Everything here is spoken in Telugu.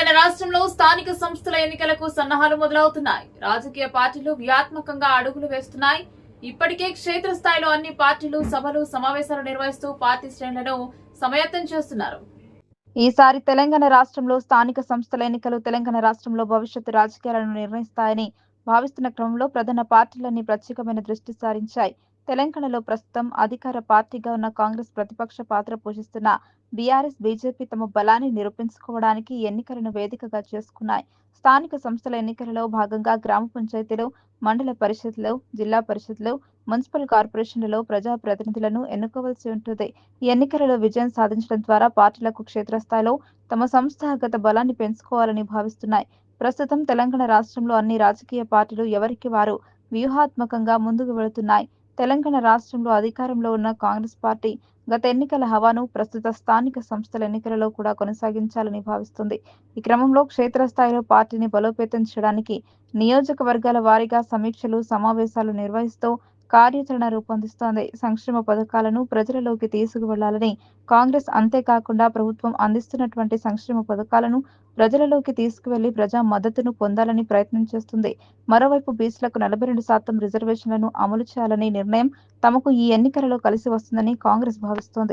రాష్ట్రంలో స్థానిక సంస్థల ఎన్నికలకు సన్నాహాలు మొదలవుతున్నాయి. రాజకీయ పార్టీలు వ్యూహాత్మకంగా అడుగులు వేస్తున్నాయి. ఇప్పటికే క్షేత్రస్థాయిలో అన్ని పార్టీలు సభలు సమావేశాలు నిర్వహిస్తూ పార్టీ శ్రేణులను సమయత్తం చేస్తున్నారు. ఈసారి తెలంగాణ రాష్ట్రంలో స్థానిక సంస్థల ఎన్నికలు తెలంగాణ రాష్ట్రంలో భవిష్యత్తు రాజకీయాలను నిర్ణయిస్తాయని భావిస్తున్న క్రమంలో ప్రధాన పార్టీలన్నీ ప్రత్యేకమైన దృష్టి సారించాయి. తెలంగాణలో ప్రస్తుతం అధికార పార్టీగా ఉన్న కాంగ్రెస్ ప్రతిపక్ష పాత్ర పోషిస్తున్న బీఆర్ఎస్ బీజేపీ తమ బలాన్ని నిరూపించుకోవడానికి ఎన్నికలను వేదికగా చేసుకున్నాయి. స్థానిక సంస్థల ఎన్నికలలో భాగంగా గ్రామ పంచాయతీలు మండల పరిషత్లు జిల్లా పరిషత్లు మున్సిపల్ కార్పొరేషన్లలో ప్రజా ప్రతినిధులను ఎన్నుకోవాల్సి ఉంటుంది. ఈ ఎన్నికలలో విజయం సాధించడం ద్వారా పార్టీలకు క్షేత్రస్థాయిలో తమ సంస్థాగత బలాన్ని పెంచుకోవాలని భావిస్తున్నాయి. ప్రస్తుతం తెలంగాణ రాష్ట్రంలో అన్ని రాజకీయ పార్టీలు ఎవరికి వారు వ్యూహాత్మకంగా ముందుకు వెళుతున్నాయి. తెలంగాణ రాష్ట్రంలో అధికారంలో ఉన్న కాంగ్రెస్ పార్టీ గత ఎన్నికల హవాను ప్రస్తుత స్థానిక సంస్థల ఎన్నికలలో కూడా కొనసాగించాలని భావిస్తుంది. ఈ క్రమంలో క్షేత్రస్థాయిలో పార్టీని బలోపేతం చేయడానికి నియోజకవర్గాల వారీగా సమీక్షలు సమావేశాలు నిర్వహిస్తూ కార్యాచరణ రూపొందిస్తోంది. సంక్షేమ పథకాలను ప్రజలలోకి తీసుకువెళ్ళాలని కాంగ్రెస్ అంతేకాకుండా ప్రభుత్వం అందిస్తున్నటువంటి సంక్షేమ పథకాలను ప్రజలలోకి తీసుకువెళ్ళి ప్రజా మద్దతును పొందాలని ప్రయత్నం చేస్తుంది. మరోవైపు బీసీలకు నలభై రెండు శాతం రిజర్వేషన్లను అమలు చేయాలనే నిర్ణయం తమకు ఈ ఎన్నికలలో కలిసి వస్తుందని కాంగ్రెస్ భావిస్తోంది.